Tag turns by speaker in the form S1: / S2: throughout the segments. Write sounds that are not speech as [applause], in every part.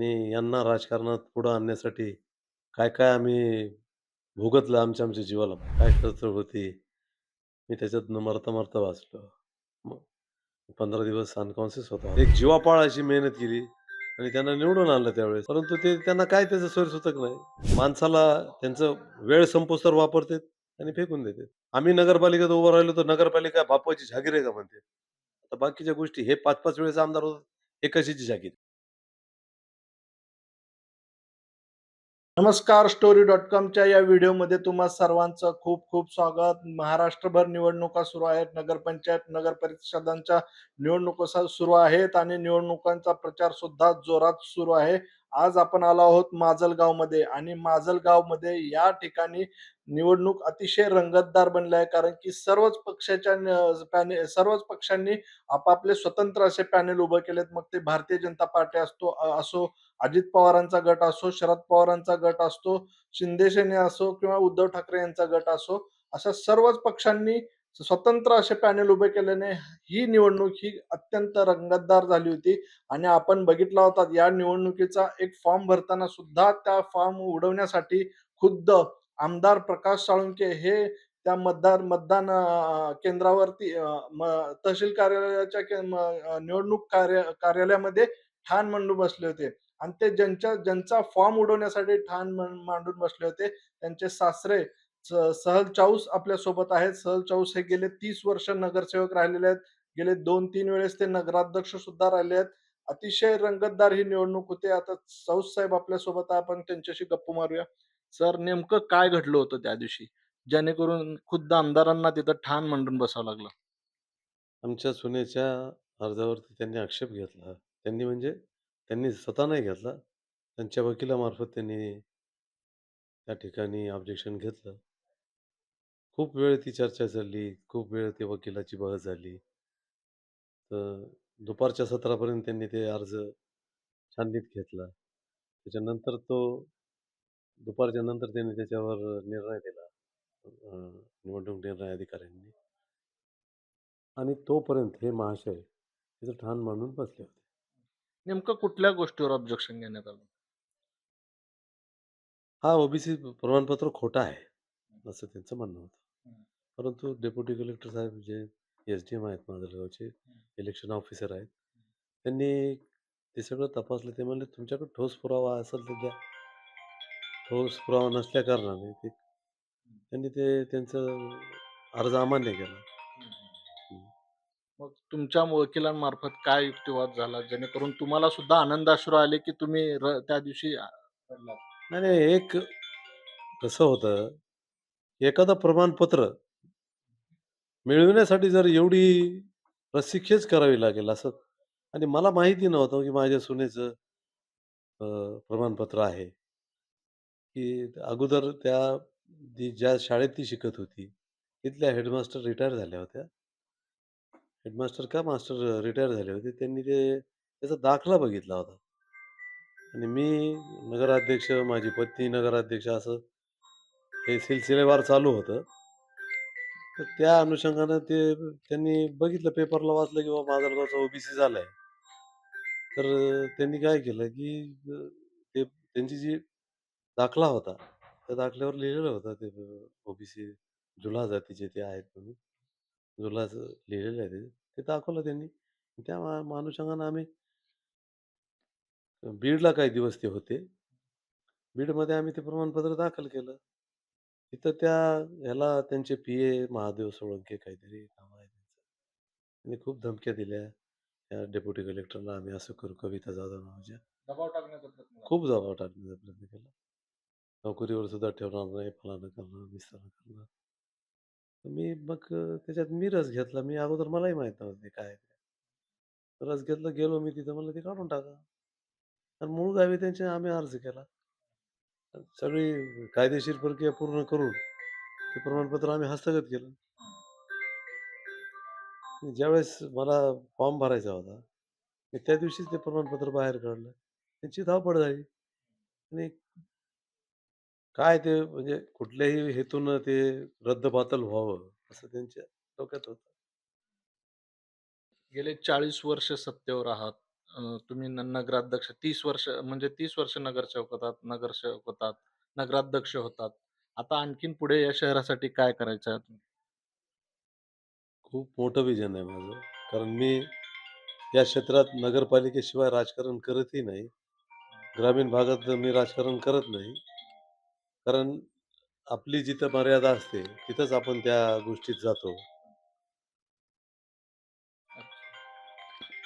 S1: आणि यांना राजकारणात पुढं आणण्यासाठी काय-काय आम्ही भोगतलं आमच्या आमच्या जीवाला. काय खर्च होती. मी त्याच्यातनं मरता-मरता वाचलो. मग 15 दिवस अनकॉन्शियस होता एक जीवापाळ अशी मेहनत केली आणि त्यांना निवडून आणलं त्यावेळेस. परंतु ते त्यांना काय त्याचं सोयीसुतक नाही. माणसाला त्यांचं वेळ संपोस्तर वापरतात आणि फेकून देतात. आम्ही नगरपालिकेत उभं राहिलो तर नगरपालिका बापाची जागीर आहे का म्हणते. आता बाकीच्या गोष्टी हे 5-5 वेळेस आमदार होतात. हे कशाची
S2: नमस्कार स्टोरी डॉट कॉमच्या या व्हिडिओमध्ये तुम्हा सर्वांचं खूप खूप स्वागत. महाराष्ट्रभर निवडणुका सुरू आहेत. नगरपंचायत नगर परिषदांच्या निवडणुका सुरू आहेत आणि निवडणुकांचा प्रचार सुद्धा जोरात सुरू आहे. आज आपण आलो आहोत माजलगावमध्ये आणि माजलगावमध्ये या ठिकाणी निवडणूक अतिशय रंगतदार बनली आहे. कारण की सर्वच पक्षाच्या पॅनेल पॅने सर्वच पक्षांनी आपापले स्वतंत्र असे पॅनेल उभे केलेत. मग ते भारतीय जनता पार्टी असतो असो अजित पवारांचा गट असो शरद पवारांचा गट असतो शिंदे सेने असो किंवा उद्धव ठाकरे यांचा गट असो अशा सर्वच पक्षांनी स्वतंत्र असे पॅनेल उभे केल्याने ही निवडणूक ही अत्यंत रंगतदार झाली होती. आणि आपण बघितला होता या निवडणुकीचा एक फॉर्म भरताना सुद्धा त्या फॉर्म उडवण्यासाठी खुद्द आमदार प्रकाश साळुंके हे त्या मतदार मतदान केंद्रावरती तहसील कार्यालयाच्या के- निवडणूक कार्य कार्यालयामध्ये ठाण मांडून बसले होते. आणि ते ज्यांच्या ज्यांचा फॉर्म उडवण्यासाठी ठाण मांडून बसले होते त्यांचे सासरे सहल चाऊस आपल्यासोबत आहेत. सहल चाऊस हे गेले तीस वर्ष नगरसेवक राहिलेले आहेत. गेले दोन तीन वेळेस ते नगराध्यक्ष सुद्धा राहिले आहेत. अतिशय रंगतदार ही निवडणूक होते. आता चाऊस साहेब आपल्यासोबत आपण त्यांच्याशी गप्पा मारूया. सर नेमकं काय घडलं होतं त्या दिवशी? जेणेकरून खुद्द आमदारांना तिथं ठाण मांडून बसावं लागलं.
S1: आमच्या सुनेच्या अर्जावरती त्यांनी आक्षेप घेतला. त्यांनी म्हणजे त्यांनी स्वतः नाही घेतला. त्यांच्या वकिलामार्फत त्यांनी त्या ठिकाणी ऑब्जेक्शन घेतलं. खूप वेळ ती चर्चा चालली. खूप वेळ ते वकिलाची बहस झाली. तर दुपारच्या सत्रापर्यंत त्यांनी ते अर्ज छाननीत घेतला. त्याच्यानंतर तो दुपारच्या नंतर त्यांनी त्याच्यावर निर्णय दिला. अ, निवडणूक निर्णय अधिकाऱ्यांनी. आणि तोपर्यंत हे महाशय तिथं ठाण मांडून बसले होते.
S2: नेमकं कुठल्या गोष्टीवर ऑब्जेक्शन घेण्यात आलं
S1: हा ओबीसी प्रमाणपत्र खोटं आहे, असं त्यांचं म्हणणं होतं. परंतु डेप्युटी कलेक्टर साहेब जे एस-डी-एम आहेत माजलगावचे, इलेक्शन ऑफिसर आहेत. त्यांनी ते सगळं तपासलं. ते म्हणले, "तुमच्याकडे ठोस पुरावा असेल तर द्या." ठोस पुरावा नसल्या कारणाने ते त्यांनी ते त्यांचं अर्ज अमान्य केला.
S2: मग तुमच्या वकिलांमार्फत काय युक्तिवाद झाला जेणेकरून तुम्हाला सुद्धा आनंदाश्रू आले की तुम्ही र- त्या दिवशी?
S1: नाही, नाही. एक कसं होतं, एखादं प्रमाणपत्र मिळविण्यासाठी जर एवढी रस्सीखेच करावी लागेल असं आणि मला माहिती नव्हतं की माझ्या सुनेचं प्रमाणपत्र आहे, की अगोदर त्या ती ज्या शाळेत ती शिकत होती, तिथल्या हेडमास्टर रिटायर झाल्या होत्या. हेडमास्टर का मास्टर रिटायर झाले होते. त्यांनी ते त्याचा दाखला बघितला होता. आणि मी नगराध्यक्ष, माझी पत्नी नगराध्यक्ष असं हे सिलसिलेवार चालू होतं. तर त्या अनुषंगानं ते त्यांनी बघितलं पेपरला वाचलं, की बाबा माजलगावचा ओबीसी झालाय. तर त्यांनी काय केलं, की ते त्यांची जी दाखला होता, त्या दाखल्यावर लिहिलेलं होतं ते ओबीसी जुला जातीचे ते आहेत म्हणून. जुलाच लिहिलेलं आहे ते. ते दाखवलं त्यांनी. त्या अनुषंगानं आम्ही बीडला काही दिवस ते होते. बीडमध्ये आम्ही ते प्रमाणपत्र दाखल केलं. तिथं त्या ह्याला त्यांचे पी-ए महादेव सोळंके काहीतरी नाव आहे त्यांचं. त्यांनी खूप धमक्या दिल्या. त्या डेप्युटी कलेक्टरला आम्ही असं करू, कविता जाधव नावाच्या.
S2: दबाव टाकण्याचा प्रयत्न झाला.
S1: खूप दबाव टाकण्याचा प्रयत्न केला. नोकरीवर सुद्धा ठेवणार नाही, फलानं करणार, बिस्तानं करणार. मी मग अ, त्याच्यात मी रस घेतला. मी अगोदर मलाही माहीत नव्हतं ते काय आहे ते. रस घेतला, गेलो मी तिथं म्हणलं ते काढून टाका. आणि मूळ गावी त्यांचे आम्ही अर्ज केला. सगळी कायदेशीर प्रक्रिया पूर्ण करून ते प्रमाणपत्र आम्ही हस्तगत केलं. ज्यावेळेस मला फॉर्म भरायचा होता, मी त्या दिवशीच ते प्रमाणपत्र बाहेर काढलं. त्यांची धावपळ झाली. आणि काय ते म्हणजे कुठल्याही हेतून ते रद्दबातल व्हावं, असं त्यांच्या डोक्यात होतं.
S2: गेले चाळीस वर्ष सत्तेवर आहात तुम्ही नगराध्यक्ष तीस वर्ष म्हणजे तीस वर्ष नगरसेवक होतात, नगरसेवक होतात, नगराध्यक्ष होतात. आता आणखीन पुढे या शहरासाठी काय करायचं आहे?
S1: खूप मोठं विजन आहे माझं. कारण मी या क्षेत्रात नगरपालिकेशिवाय राजकारण करतही नाही. ग्रामीण भागात मी राजकारण करत नाही. कारण आपली जिथं मर्यादा असते, तिथंच आपण त्या गोष्टीत जातो.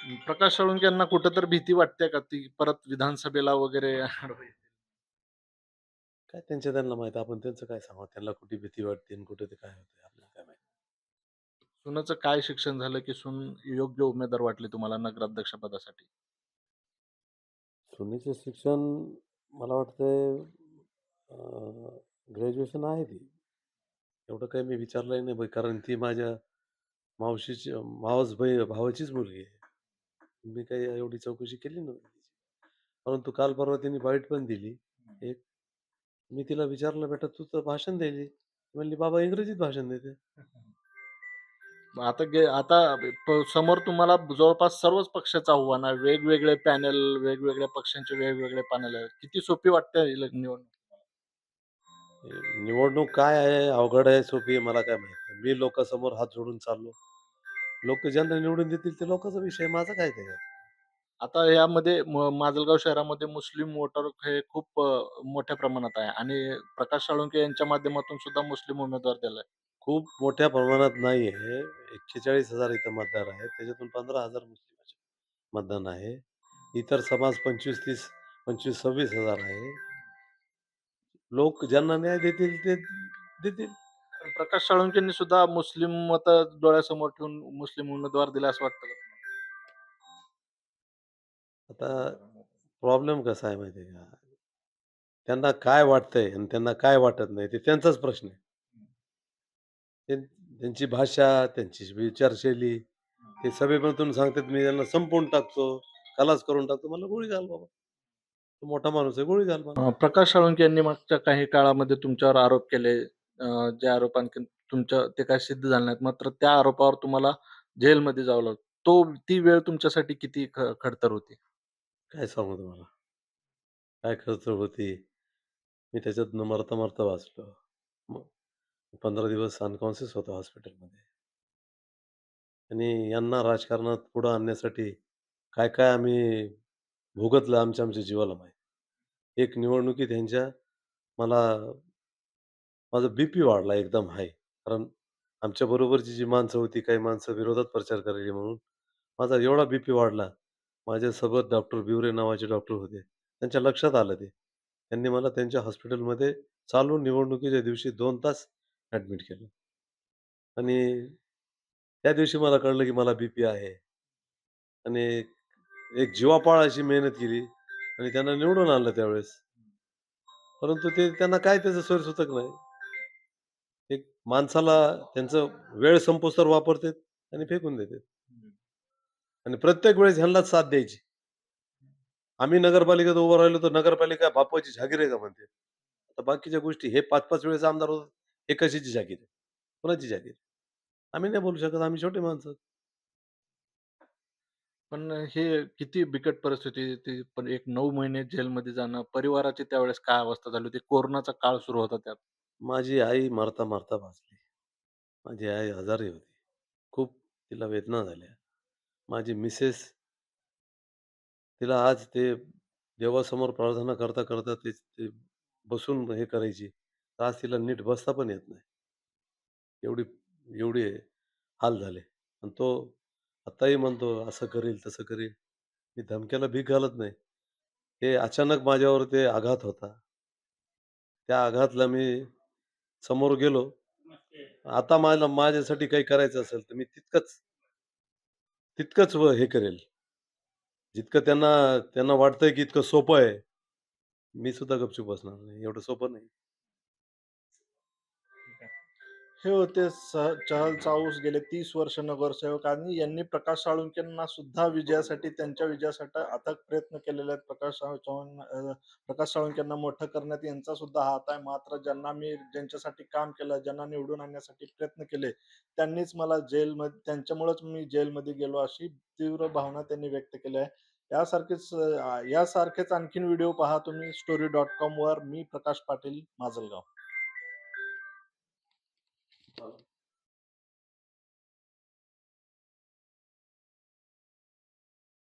S2: प्रकाश साळुंके यांना कुठेतरी भीती वाटते का ती परत विधानसभेला वगैरे?
S1: काय त्यांच्या त्यांना माहीत. आपण त्यांचं काय सांगावं? त्यांना कुठे भीती वाटते आणि कुठे ते काय होतंय आपल्याला काय माहीत.
S2: सुनाचं काय शिक्षण झालं की सून योग्य उमेदवार वाटली तुम्हाला नगराध्यक्ष पदासाठी?
S1: सुनेचं शिक्षण मला वाटतंय ग्रॅज्युएशन आहे ती. एवढं काही मी विचारलंही नाही बाई कारण ती माझ्या मावशीची मावस बही भावाचीच मुलगी आहे. मी काही एवढी चौकशी केली नव्हती. परंतु काल परवा तिने बाईट पण दिली एक. मी तिला विचारलं, "बेटा तू तर भाषण दिली." ती म्हणली, "बाबा इंग्रजीत भाषण देते." [laughs]
S2: मग आता गे आता प समोर तुम्हाला जवळपास सर्वच पक्षाचं आव्हान आहे. वेगवेगळे पॅनल, वेगवेगळ्या पक्षांचे वेगवेगळे पॅनल आहेत. किती सोपी वाटते ही निवडणूक?
S1: निवडणूक काय आहे, अवघड आहे, सोपी आहे मला काय माहीत नाही. मी लोकांसमोर हात जोडून चाललो. लोकं ज्यांना निवडून देतील ते लोकांचा विषय, माझा काय त्याच्यात?
S2: आता यामध्ये म माजलगाव शहरामध्ये मुस्लिम वोटर हे खूप अ, मोठ्या प्रमाणात आहे आणि प्रकाश साळुंके यांच्या माध्यमातून सुद्धा मुस्लिम उमेदवार दिलाय.
S1: खूप मोठ्या प्रमाणात नाही आहे. 41,000 इथं मतदार आहेत. त्याच्यातून 15,000 मुस्लिमाचे मतदान आहे. इतर समाज 25-30 25-26,000 आहे. लोक ज्यांना न्याय देतील ते देतील.
S2: प्रकाश साळुंकेंनी सुद्धा मुस्लिम मतं डोळ्यासमोर ठेवून मुस्लिम उमेदवार दिला असं वाटतं का
S1: आता प्रॉब्लेम कसा आहे माहिती आहे का? त्यांना काय वाटतंय आणि त्यांना काय वाटत नाही ते त्यांचाच प्रश्न आहे. त्यांची भाषा, त्यांची विचारशैली, ते सभेमधून सांगतात मी त्यांना संपवून टाकतो, खलास करून टाकतो. म्हणलं गोळी घाल बाबा. तू मोठा माणूस आहे, गोळी घाल मला.
S2: अ, प्रकाश साळुंके यांनी मागच्या काही काळामध्ये तुमच्यावर आरोप केले. अ, ज्या आरोपांकी तुमच्या ते काही सिद्ध झाले नाहीत. मात्र त्या आरोपावर तुम्हाला जेलमध्ये जावं लागलं. तो ती वेळ तुमच्यासाठी किती ख खडतर होती?
S1: काय सांगू तुम्हाला? काय खर्च होती. मी त्याच्यातनं मरता-मरता वाचलो. मग 15 दिवस अनकॉन्शियस होतो हॉस्पिटलमध्ये. आणि यांना राजकारणात पुढं आणण्यासाठी काय-काय आम्ही भोगतलं आमच्या आमच्या जीवाला माहीत. एक निवडणुकीत ह्यांच्या मला माझा बी पी वाढला एकदम हाय. कारण आमच्या बरोबरची जी माणसं होती, काही माणसं विरोधात प्रचार करायची म्हणून माझा एवढा बी पी वाढला. माझ्यासोबत डॉक्टर बिवरे नावाचे डॉक्टर होते. त्यांच्या लक्षात आलं ते. त्यांनी मला त्यांच्या हॉस्पिटलमध्ये चालू निवडणुकीच्या दिवशी 2 तास ॲडमिट केलं. आणि त्या दिवशी मला कळलं की मला बी पी आहे. आणि एक जीवापाड अशी मेहनत केली आणि त्यांना निवडून आणलं त्यावेळेस. परंतु ते त्यांना काय त्याचं सोयीसुतक नाही. एक माणसाला त्यांचं वेळ संपोस्तोवर वापरतात आणि फेकून देतात. आणि प्रत्येक वेळेस ह्यांनाच साथ द्यायची. आम्ही नगरपालिकेत उभं राहिलो तर नगरपालिका बापाची जागीर आहे का म्हणते. आता बाकीच्या गोष्टी हे 5-5 वेळेस आमदार होतात. हे कशाची जागीर आहे? कोणाची जागीर? आम्ही नाही बोलू शकत. आम्ही छोटे माणसं.
S2: पण हे किती बिकट परिस्थिती ती पण एक 9 महिने जेलमध्ये जाणं, परिवाराची त्यावेळेस काय अवस्था झाली होती? कोरोनाचा काळ सुरू होता त्यात.
S1: माझी आई मरता-मरता भाजली माझी आई आजारी होती. खूप तिला वेदना झाल्या. माझी मिसेस तिला आज ते देवासमोर प्रार्थना करता-करता ते ते बसून हे करायची. तर आज तिला नीट बसता पण येत नाही. एवढी एवढे हाल झाले. आणि तो आत्ताही म्हणतो, असं करील, तसं करील. मी धमक्याला भीक घालत नाही. ते अचानक माझ्यावर ते आघात होता. त्या आघातला मी समोर गेलो. आता मला माझ्यासाठी काही करायचं असेल, तर मी तितकंच तितकंच हे करेल. जितकं त्यांना त्यांना वाटतंय की इतकं सोपं आहे. मी सुद्धा गपचूप बसणार नाही. एवढं सोपं नाही.
S2: हे होते स चहल चाऊस गेले तीस वर्ष नगरसेवक आणि यांनी प्रकाश साळुंकेंना सुद्धा विजयासाठी त्यांच्या विजयासाठी अथक प्रयत्न केलेले आहेत. प्रकाश चव्हाण प्रकाश साळुंकेंना मोठं करण्यात यांचा सुद्धा हात आहे. मात्र ज्यांना मी ज्यांच्यासाठी काम केलं, ज्यांना निवडून आणण्यासाठी प्रयत्न केले, त्यांनीच मला जेलमध्ये त्यांच्यामुळेच मी जेलमध्ये गेलो अशी तीव्र भावना त्यांनी व्यक्त केली आहे. यासारखेच यासारखेच आणखीन व्हिडिओ पहा तुम्ही स्टोरी डॉट कॉम वर मी प्रकाश पाटील माजलगाव